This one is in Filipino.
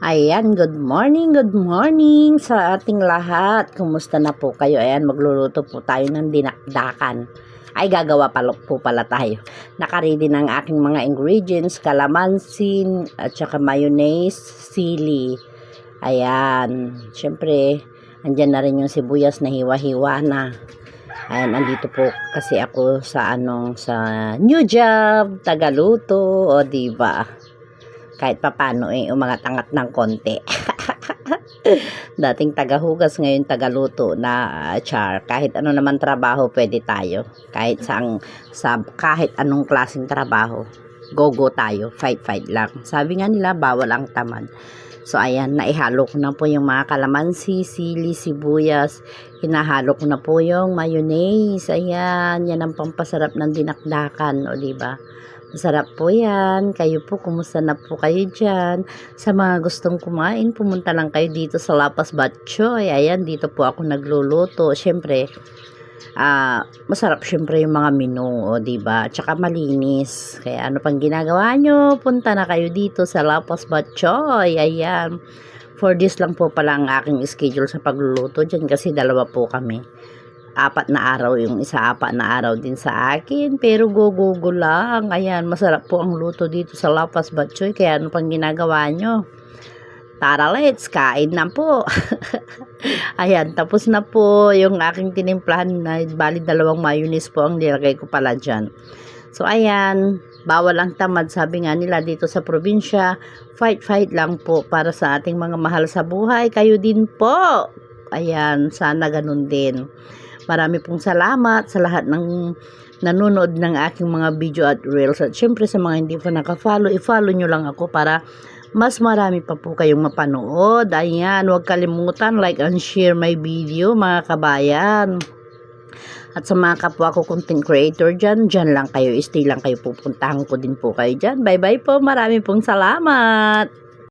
Ayan, good morning, good morning sa ating lahat. Kumusta na po kayo? Ayan, magluluto po tayo ng dinakdakan. Ay, gagawa pa po pala tayo. Nakaready ng aking mga ingredients, kalamansin, at saka mayonnaise, sili. Ayan, syempre, andyan na rin yung sibuyas na hiwa-hiwa na. Ayan, andito po kasi ako sa anong sa new job, tagaluto, o diba? Kahit papano eh, umangat-angat ng konti. Dating tagahugas, ngayon tagaluto na ah, char. Kahit ano naman trabaho, pwede tayo. Kahit saang, sa, kahit anong klaseng trabaho, go-go tayo. Fight-fight lang. Sabi nga nila, bawal ang tamad. So, ayan, naihalo ko na po yung mga kalamansi, sili, sibuyas. Hinahalo ko na po yung mayonnaise. Ayan, yan ang pampasarap ng dinakdakan, o diba? Masarap po yan. Kayo po, kumusta na po kayo dyan? Sa mga gustong kumain, pumunta lang kayo dito sa Lapas Batchoy. Ayan, dito po ako nagluluto. Siyempre, ah masarap syempre yung mga menu, o diba? Tsaka malinis. Kaya ano pang ginagawa nyo? Punta na kayo dito sa Lapas Batchoy. Ayan. For this lang po pala ang aking schedule sa pagluluto dyan kasi dalawa po kami apat na araw yung isa apat na araw din sa akin pero go go go lang ayan masarap po ang luto dito sa Lapas Batchoy kaya ano pang ginagawa nyo tara let's kain na po. Ayan tapos na po yung aking tinimplahan na bali dalawang mayonnaise po ang nilagay ko pala dyan. So ayan bawal ang tamad sabi nga nila dito sa probinsya. Fight fight lang po para sa ating mga mahal sa buhay. Kayo din po. Ayan sana ganun din. Marami pong salamat sa lahat ng nanonood ng aking mga video at reels. At syempre sa mga hindi pa nakafollow, i-follow nyo lang ako para mas marami pa po kayong mapanood. Ayan, huwag kalimutan like and share my video mga kabayan. At sa mga kapwa ko content creator dyan, dyan lang kayo, stay lang kayo pupuntahan ko din po kayo dyan. Bye bye po, marami pong salamat.